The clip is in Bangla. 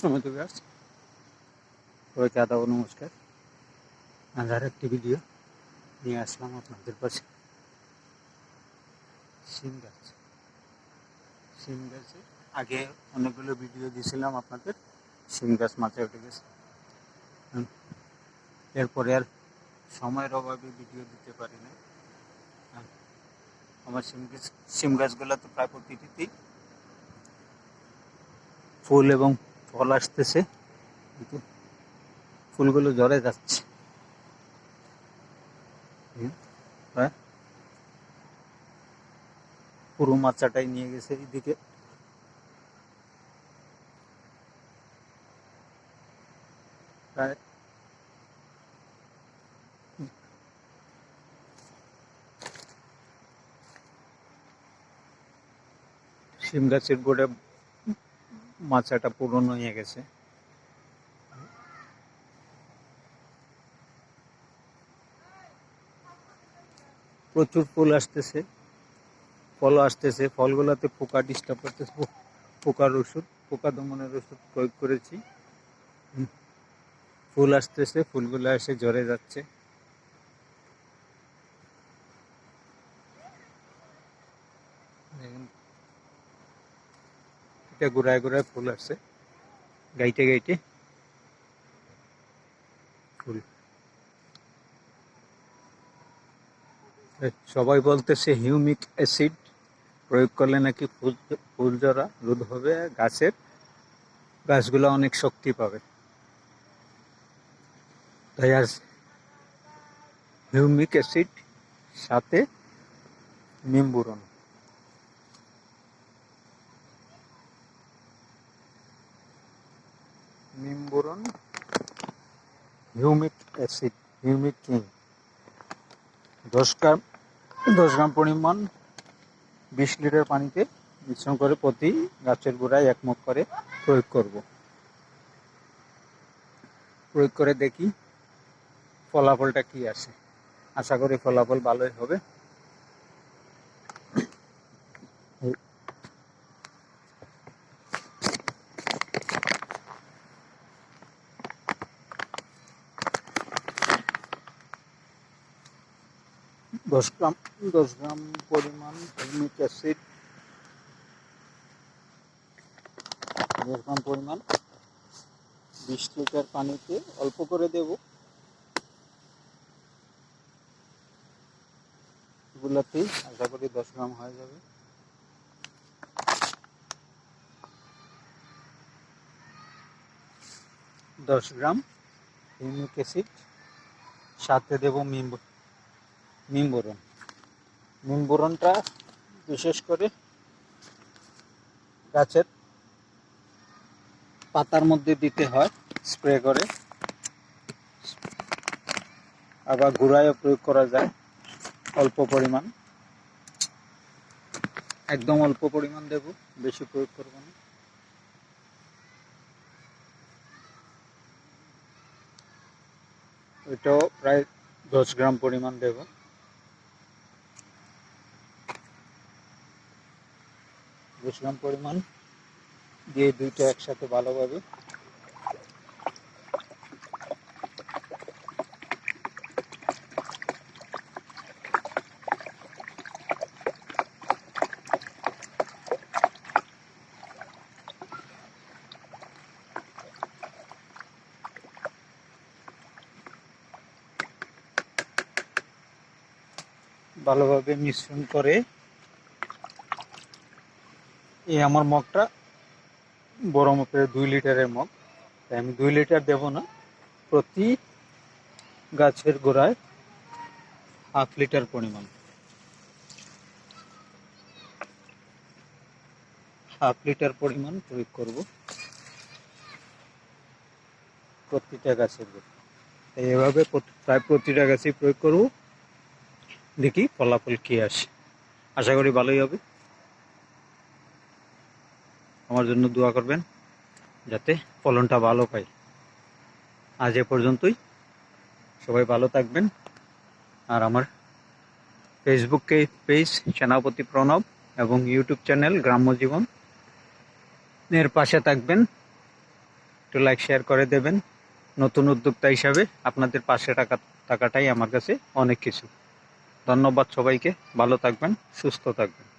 সময় ব্যাস সবাইকে আদাব নমস্কার। আজ আর একটি ভিডিও নিয়ে আসলাম আপনাদের কাছে। সিম গাছ। সিম গাছে আগে অনেকগুলো ভিডিও দিয়েছিলাম আপনাদের। সিম গাছ মাথায় উঠে গেছে। এরপরে আর সময়ের অভাবে ভিডিও দিতে পারি না আমার সিম গাছ সিম গাছগুলো তো প্রায় প্রতিটিতেই ফুল এবং ফল আসতেছে। কিন্তু ফুলগুলো ঝরে যাচ্ছে। প্রায় পুরো মাচাটাই নিয়ে গেছে এইদিকে। প্রায় সিম গাছের গোড়ে মাচাটা পুরনো হয়ে গেছে। প্রচুর ফুল আসতেছে, ফলও আসতেছে, ফলগুলোতে পোকা ডিস্টার্ব করতেছে পোকার ওষুধ, পোকা দমনের ওষুধ প্রয়োগ করেছি। ফুল আসতেছে, ফুলগুলো এসে জ্বরে যাচ্ছে। এটা গোড়ায় গোড়ায় ফুল আসছে। গাইটে গাইটে ফুল। সবাই বলতেছে হিউমিক অ্যাসিড প্রয়োগ করলে নাকি ফুল ফুল ঝরা রোধ হবে গাছের। গাছগুলো অনেক শক্তি পাবে। তাই আজ হিউমিক অ্যাসিড সাথে নিম্বুরন নিম্বুরন হিউমিক অ্যাসিড হিউমিক কিং দশ গ্রাম দশ গ্রাম পরিমাণ বিশ লিটার পানিতে মিশ্রণ করে প্রতি গাছের গোড়ায় এক মুখ করে প্রয়োগ করব। প্রয়োগ করে দেখি ফলাফলটা কি আসে আশা করি ফলাফল ভালোই হবে। দশ গ্রাম দশ গ্রাম পরিমাণ হিউমিক অ্যাসিড দশ গ্রাম পরিমাণ বিশ লিটার পানিতে অল্প করে দেব। এগুলাতেই আশা করি দশ গ্রাম হয়ে যাবে। দশ গ্রাম হিউমিক অ্যাসিড, সাথে দেব মিম্ব নিম্বরণ। নিম্বরণটা বিশেষ করে গাছের পাতার মধ্যে দিতে হয়, স্প্রে করে। আবার গুঁড়ায়ও প্রয়োগ করা যায় অল্প পরিমাণ। একদম অল্প পরিমাণ দেব, বেশি প্রয়োগ করব না। ওইটাও প্রায় দশ গ্রাম পরিমাণ দেবো। দশ গ্রাম পরিমাণ দিয়ে দুইটা একসাথে ভালোভাবে ভালোভাবে মিশ্রণ করে এই আমার মগটা বড় মাপের দুই লিটারের মগ। তাই আমি দুই লিটার দেব না, প্রতি গাছের গোড়ায় হাফ লিটার পরিমাণ। হাফ লিটার পরিমাণ প্রয়োগ করব প্রতিটা গাছের গোড়ায়। তাই এভাবে প্রায় প্রতিটা গাছেই প্রয়োগ করব। দেখি ফলাফল কি আসে। আশা করি ভালোই হবে। আমার জন্য দোয়া করবেন যাতে ফলনটা ভালো পাই। আজ এ পর্যন্তই। সবাই ভালো থাকবেন। আর আমার ফেসবুক পেজ সেনাপতি প্রণব এবং ইউটিউব চ্যানেল গ্রাম্য জীবন। এর পাশে থাকবেন। একটু লাইক শেয়ার করে দেবেন। নতুন উদ্যোক্তা হিসাবে আপনাদের পাশে টাকা টাকাটাই আমার কাছে অনেক কিছু। ধন্যবাদ সবাইকে। ভালো থাকবেন, সুস্থ থাকবেন।